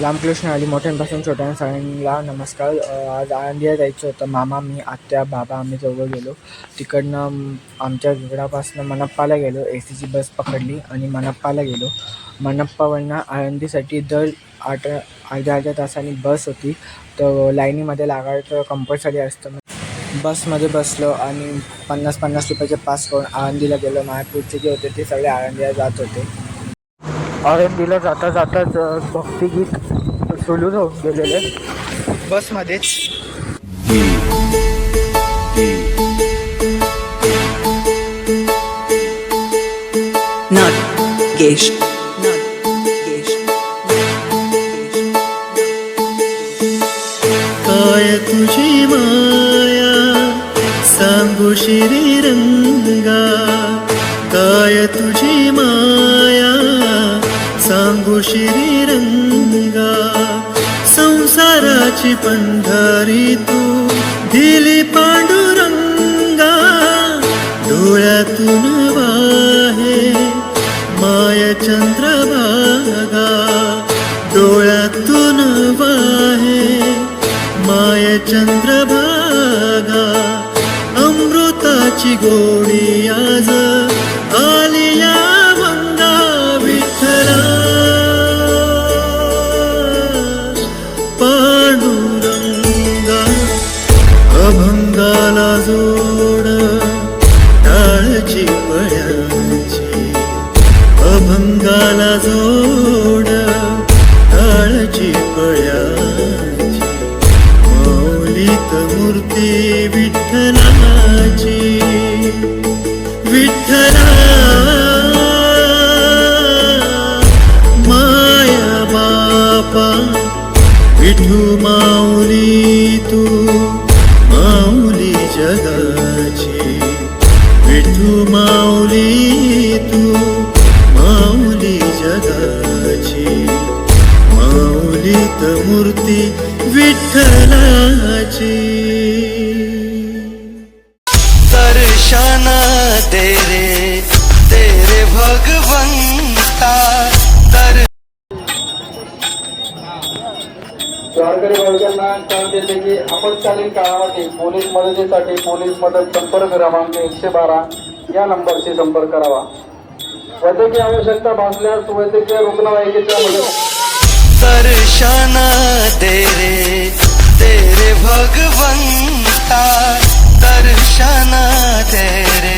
रामकृष्ण आली मोठ्यांपासून छोट्या सगळ्यांना नमस्कार आज आळंदीला जायचं होतं. मामा मी आत्या बाबा आम्ही चौघं गेलो. तिकडनं आमच्या घरापासून मनप्पाला गेलो. ए सीची बस पकडली आणि मनप्पाला गेलो. मनप्पावरनं आळंदीसाठी दर आठ अर्ध्या अर्ध्या तासाने बस होती. तर लाईनीमध्ये लागायचं कंपल्सरी असतं. बसमध्ये बसलो आणि पन्नास पन्नास रुपयाचे पास करून आळंदीला गेलो. मायापूरचे जे होते ते सगळे आळंदीला जात होते. आळंदीला जाता जाताच भक्तिगीत सुरू हो गेलेले बसमध्येच. Not सांगू श्रीरंगा संसाराची पंढरी तू दिली पांडुरंगा. डोळ्यातून वाहे माय चंद्रभागा. डोळ्यातून वाहे माय चंद्रभागा. अमृताची गोडी माझी पळ्याची अभंगाला जोड काळची पळ्याची मौलिक मूर्ती विठ्ठला मूर्ती विठ्ठलाची. दर्शन दे रे तेरे भगवंता दर वारकरी भाविकांना कळत येते की आपत्कालीन काळामध्ये पोलीस मदतीसाठी पोलीस मदत संपर्क क्रमांक एकशे बारा या नंबरशी संपर्क करावा. वैद्यकीय आवश्यकता भासल्यास वैद्यकीय रुग्णवाहिकेच्या मदत दर्शन दे रे तेरे भगवंता दर्शन दे रे. तेरे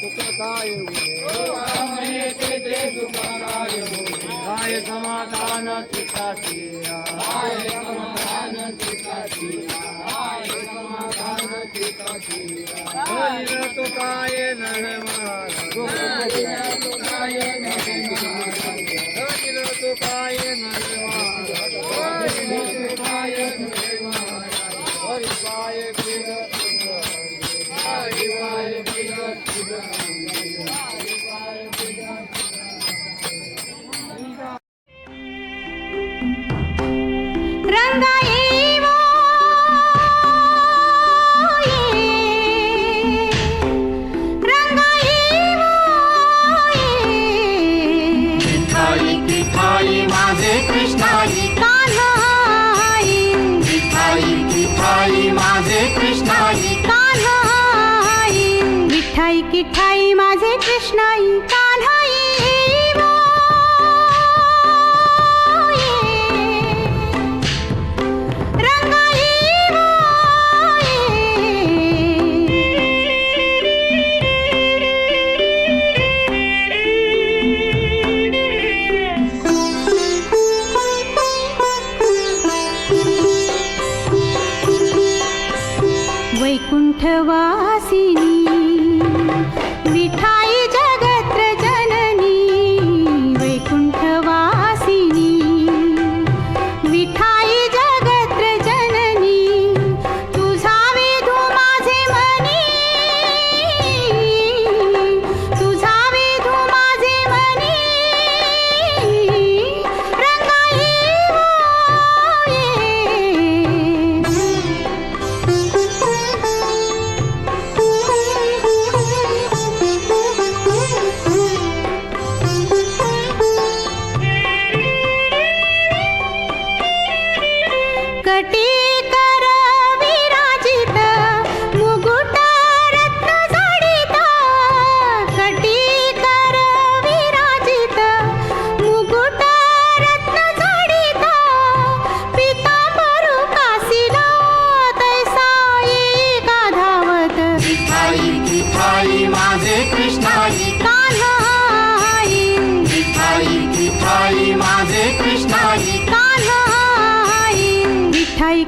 तिथे आळंदी समाधान स्टेशनशी संपर्क साधत आहेत रंगा Yeah. कृष्णाई कान्हाई वैकुंठवासिनी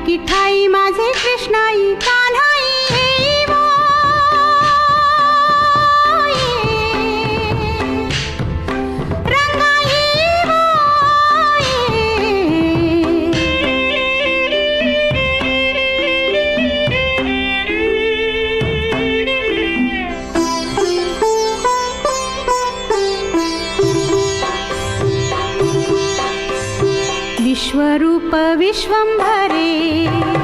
की ठाई माझे कृष्णाई का विश्वरूप विश्वंभरे।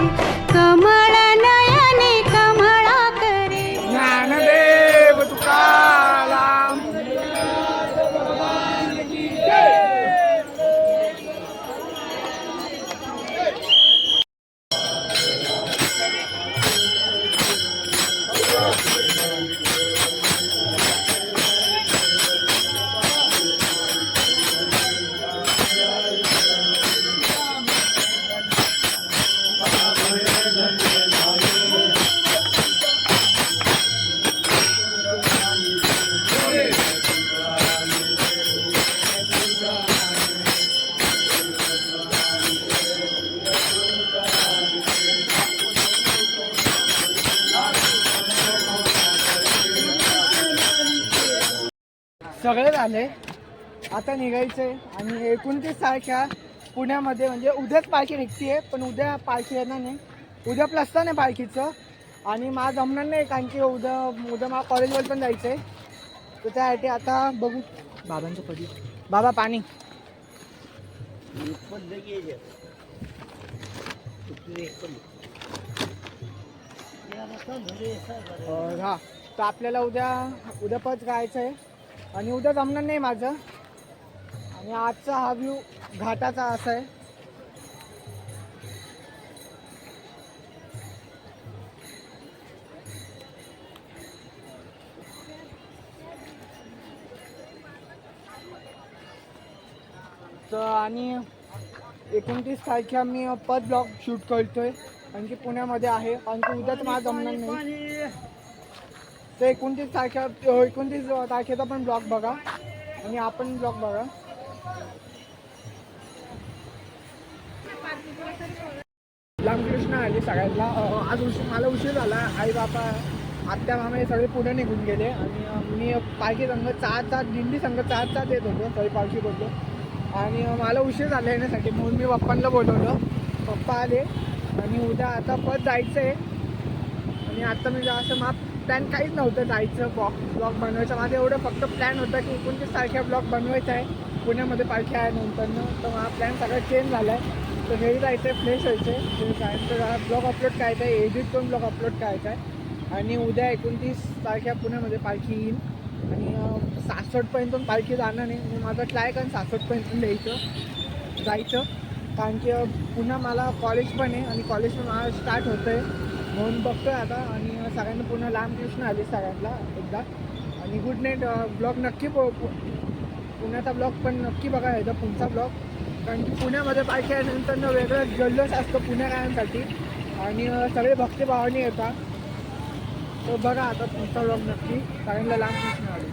सगळे झाले. आता निघायचंय आणि एकोणतीस तारख्या पुण्यामध्ये म्हणजे उद्याच पालखी निघतीये पण उद्या पालखी येणार नाही. उद्या प्लसता नाही पालखीचं. आणि मला जमणार नाही कारण की उद्या उद्या मला कॉलेजवर पण जायचं आहे तर त्यासाठी आता बघू. बाबांचं कधी बाबा पाणी. हा. तर आपल्याला उद्या उद्या परत जायचं आहे आणि उद्या जमणार नाही माझं. आणि आजचा हा व्ह्यू घाटाचा असा आहे. तर आणि एकोणतीस तारखेला मी पद ब्लॉग शूट करतोय. कारण की पुण्यामध्ये आहे. कारण की उद्याच मला जमणार नाही. तर एकोणतीस तारखेला एकोणतीस तारखेचा पण ब्लॉग बघा. आणि आपण ब्लॉग बघा. रामकृष्ण आले सगळ्यांना. आज उशीर मला उशीर झाला. आई बाबा आत्या मामा हे सगळे पुढे निघून गेले. आणि मी पालखी संघ चार चार दिंडी संघ चार चार येत होतो सगळी पालखी बोललो आणि मला उशीर झाला येण्यासाठी म्हणून मी पप्पांना बोलवलं. पप्पा आले. आणि उद्या आता परत जायचं आहे आणि आता मी असं माप प्लॅन काहीच नव्हतं जायचं ब्लॉग ब्लॉग बनवायचं. माझं एवढं फक्त प्लॅन होता की एकोणतीस तारखेला ब्लॉग बनवायचा आहे. पुण्यामध्ये पालखी आहे नंतरनं तर माझा प्लॅन सगळा चेंज झाला आहे तर घरी जायचं आहे फ्रेश व्हायचं आहे तर ब्लॉग अपलोड करायचा आहे. एडिट करून ब्लॉग अपलोड करायचा आहे. आणि उद्या एकोणतीस तारखेला पुण्यामध्ये पालखी येईल. आणि अं, सासवडपर्यंत पण पालखी जाणार नाही. मी माझा ट्राय करून सासवडपर्यंत द्यायचं जायचं. कारण की पुन्हा मला कॉलेज पण आहे. आणि कॉलेज पण मला स्टार्ट होतं आहे म्हणून बघतोय आता आणि सगळ्यांना पूर्ण लांब कृष्ण आली सगळ्यांना एकदा. आणि गुड नाईट ब्लॉग नक्की पुण्याचा ब्लॉग पण नक्की बघा याचा पुढचा ब्लॉग कारण की पुण्यामध्ये पाहिजे नंतर वेगळं जल्लोष असतो पुणेकरांसाठी. आणि सगळे सगळे भक्तिभावाने येतात. तर बघा आता तुमचा ब्लॉग नक्की सगळ्यांना लांब कृष्ण आली.